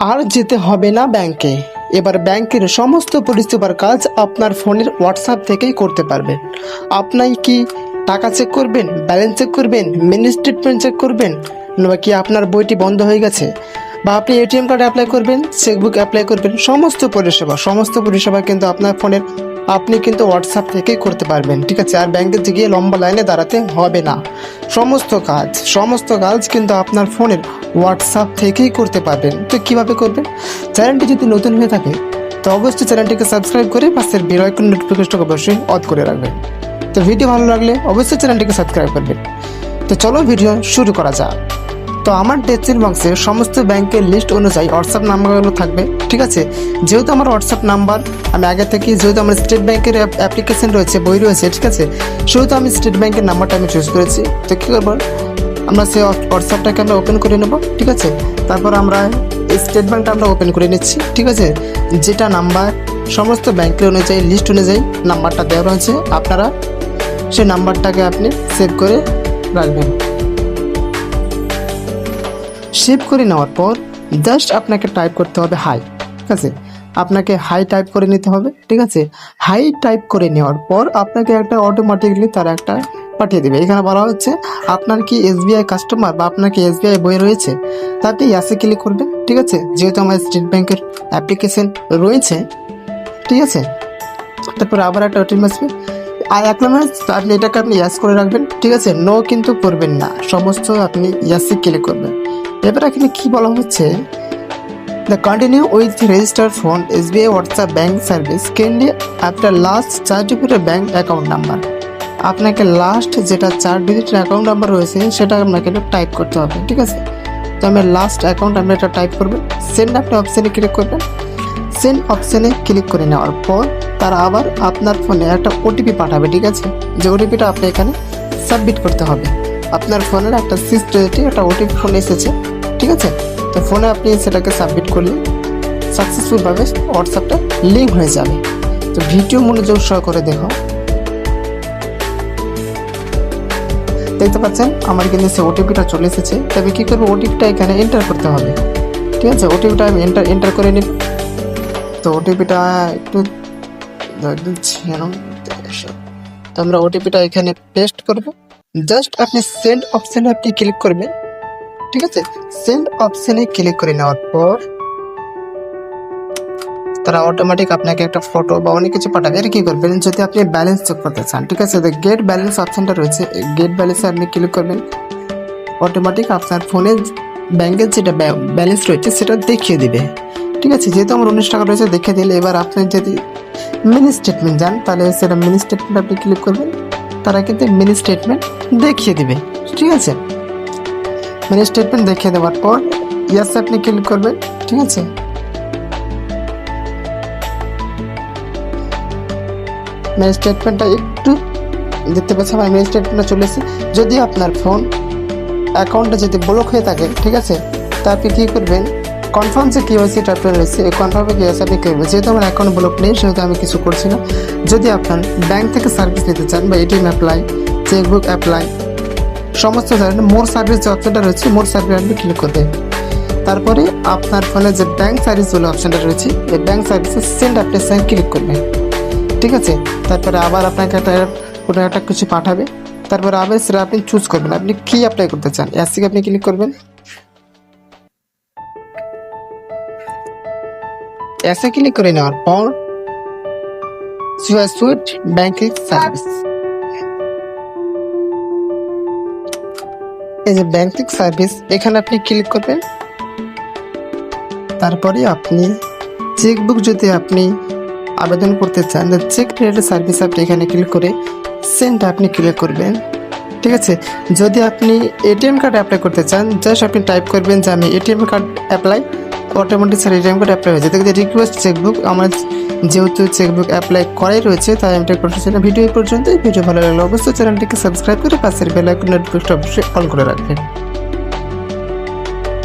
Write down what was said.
আর যেতে হবে না ব্যাংকে। এবার ব্যাংকের সমস্ত পরিষেবার কাজ আপনার ফোনের হোয়াটসঅ্যাপ থেকেই করতে পারবেন। আপনাই কি টাকা চেক করবেন ব্যালেন্স চেক করবেন মিনি স্টেটমেন্ট চেক করবেন, নাকি আপনার বইটি বন্ধ হয়ে গেছে? বা আপনি এটিএম কার্ড অ্যাপ্লাই করবেন চেকবুক অ্যাপ্লাই করবেন, সমস্ত পরিষেবা সমস্ত পরিষেবা কিন্তু আপনার ফোনের আপনি কিন্তু হোয়াটসঅ্যাপ থেকেই করতে পারবেন। ঠিক আছে, আর ব্যাংকে গিয়ে লম্বা লাইনে দাঁড়াতে হবে না। সমস্ত কাজ সমস্ত কাজ কিন্তু আপনার ফোনের হোয়াটসঅ্যাপ থেকেই করতে পারবেন। তো কীভাবে করবেন? চ্যানেলটি যদি নতুন হয়ে থাকে, তো অবশ্যই চ্যানেলটিকে সাবস্ক্রাইব করে পাশের বেল আইকন নোটিফিকেশনটা অবশ্যই অন করে রাখবেন। তো ভিডিও ভালো লাগলে অবশ্যই চ্যানেলটিকে সাবস্ক্রাইব করবেন। তো চলো ভিডিও শুরু করা যাক। তো আমার ডেসিল বক্সে সমস্ত ব্যাংকের লিস্ট অনুযায়ী হোয়াটসঅ্যাপ নাম্বারগুলো থাকবে, ঠিক আছে? যেহেতু আমার হোয়াটসঅ্যাপ নাম্বার আমি আগে থেকে যেহেতু আমার স্টেট ব্যাংকের অ্যাপ্লিকেশন রয়েছে, বই রয়েছে, ঠিক আছে? সেহেতু আমি স্টেট ব্যাংকের নাম্বারটা আমি চুজ করেছি। তো কী করব? আমরা সেই হোয়াটসঅ্যাপটাকে আমরা ওপেন করে নেব, ঠিক আছে? তারপর আমরা স্টেট ব্যাংকটা আমরা ওপেন করে নিচ্ছি, ঠিক আছে? যেটা নাম্বার সমস্ত ব্যাংকের অনুযায়ী লিস্ট অনুযায়ী নাম্বারটা দেওয়া রয়েছে, আপনারা সেই নাম্বারটাকে আপনি সেভ করে রাখবেন। সেভ করে নেওয়ার পর জাস্ট আপনাকে টাইপ করতে হবে হাই ঠিক আছে? আপনাকে হাই টাইপ করে নিতে হবে, ঠিক আছে? হাই টাইপ করে নেওয়ার পর আপনাকে একটা অটোমেটিকলি তারা একটা পাঠিয়ে দেবে। এখানে বলা হচ্ছে, আপনার কি এসবিআই কাস্টমার বা আপনার কি এসবিআই বই রয়েছে? তাতে ইয়াসে ক্লিক করবেন, ঠিক আছে? যেহেতু আমার স্টেট ব্যাংকের অ্যাপ্লিকেশন রয়েছে, ঠিক আছে? তারপর আবার একটা ওটিপি আসবে। আর এক নম্বর, আপনি এটাকে আপনি ইয়াস করে রাখবেন, ঠিক আছে? নো কিন্তু করবেন না। সমস্ত আপনি ইয়াসে ক্লিক করবেন। এবার এখানে কি বলা হচ্ছে? The continue with register phone SBI WhatsApp bank service kindly after last চার ডিজিটের ব্যাঙ্ক অ্যাকাউন্ট নাম্বার আপনাকে লাস্ট যেটা চার ডিজিটের অ্যাকাউন্ট নাম্বার রয়েছে, সেটা আপনাকে টাইপ করতে হবে, ঠিক আছে? তো আমি লাস্ট অ্যাকাউন্ট আমি এটা টাইপ করবেন সেন্ড আপনি অপশানে ক্লিক করবেন। সেন্ড অপশানে ক্লিক করে নেওয়ার পর, তারা আবার আপনার ফোনে একটা ওটিপি পাঠাবে, ঠিক আছে? যে ওটিপিটা আপনি এখানে সাবমিট করতে হবে। আপনার ফোনের একটা ডিজিটের একটা ওটিপি ফোনে এসেছে ঠিক আছে? তো ফোনে আপনি সেটাকে সাবমিট করলে সাকসেসফুলভাবে হোয়াটসঅ্যাপটা লিঙ্ক হয়ে যাবে। তো ভিডিও মনোযোগ সহকারে দেখো। দেখতে পাচ্ছেন? আমার কিন্তু সে ওটিপিটা চলে এসেছে। তবে কী করব? ওটিপিটা এখানে এন্টার করতে হবে। ঠিক আছে? ওটিপিটা আমি এন্টার এন্টার করে নিব। তো ওটিপিটা একটু তো আমরা ওটিপিটা এখানে পেস্ট করব। জাস্ট আপনি সেন্ড অপশানে আপনি ক্লিক করবেন। ঠিক আছে? সেন্ড অপশানে ক্লিক করে নেওয়ার পর তারা অটোমেটিক আপনাকে একটা ফটো বা অনেক কিছু পাঠাবে। আর কি করবেন? যদি আপনি ব্যালেন্স চেক করতে চান, ঠিক আছে? তো গেট ব্যালেন্স অপশানটা রয়েছে। গেট ব্যালেন্সে আপনি ক্লিক করবেন। অটোমেটিক আপনার ফোনে ব্যাংকের যেটা ব্যালেন্স রয়েছে, সেটা দেখিয়ে দিবে। ঠিক আছে? যেহেতু আমার উনিশ টাকা রয়েছে দেখে দিলে এবার আপনি যদি মিনি স্টেটমেন্ট যান, তাহলে সেটা মিনি স্টেটমেন্ট আপনি ক্লিক করবেন। তারা কিন্তু মিনি স্টেটমেন্ট দেখিয়ে দিবে। ঠিক আছে? মিনি স্টেটমেন্ট দেখিয়ে দেওয়ার পর ইয়াস আপনি ক্লিক করবেন, ঠিক আছে? মিনি স্টেটমেন্টটা একটু, দেখতে পাচ্ছি আমার মিনি স্টেটমেন্টটা চলে এসেছে। যদি আপনার ফোন অ্যাকাউন্টটা যদি ব্লক হয়ে থাকে, ঠিক আছে? তা আপনি কী করবেন? কনফার্ম যে কেওয়াইসি টাইপটা রয়েছে, এই কনফার্মে কেওয়াইসি আপনি করবেন। যেহেতু আমার অ্যাকাউন্ট ব্লক নেই, সেহেতু আমি কিছু করছি না। যদি আপনার ব্যাংক থেকে সার্ভিস নিতে চান বা এটিএম অ্যাপ্লাই চেকবুক অ্যাপ্লাই সমস্ত ধরনের মোর সার্ভিস যে অপশনটা রয়েছে, মোর সার্ভিস আপনি ক্লিক করবেন তারপরে আপনার ফোনে যে ব্যাঙ্ক সার্ভিস বলে অপশনটা রয়েছে, এই ব্যাঙ্ক সার্ভিসে সেন্ড সেন্ড ক্লিক করবেন। ঠিক আছে? তারপরে আবার আপনাকে একটা কোনো একটা কিছু পাঠাবে। তারপরে আবার সেটা আপনি চুজ করবেন। আপনি কি অ্যাপ্লাই করতে চান? এসিকে আপনি ক্লিক করবেন। এসে ক্লিক করে নেওয়ার পর সুইট ব্যাঙ্কিং সার্ভিস এই যে ব্যাংকিং সার্ভিস, এখানে আপনি ক্লিক করবেন। তারপরে আপনি চেকবুক যদি আপনি আবেদন করতে চান চেক রিলেটেড সার্ভিস আপনি এখানে ক্লিক করে সেন্ড আপনি ক্লিক করবেন। ঠিক আছে? যদি আপনি এটিএম কার্ড অ্যাপ্লাই করতে চান, জাস্ট আপনি টাইপ করবেন যে আমি ATM card apply automatic sir time code apply হয়েছে। দেখতে রিকোয়েস্ট চেকবুক আমার যেহেতু চেকবুক অ্যাপ্লাই করাই রয়েছে, তাই আমি এটা করতে ভিডিও পর্যন্ত ভিডিও ভালো লাগলে অবশ্যই চ্যানেলটিকে সাবস্ক্রাইব করে পাশের বেল আইকন নোটিফিকেশন অবশ্যই অন করে রাখবেন।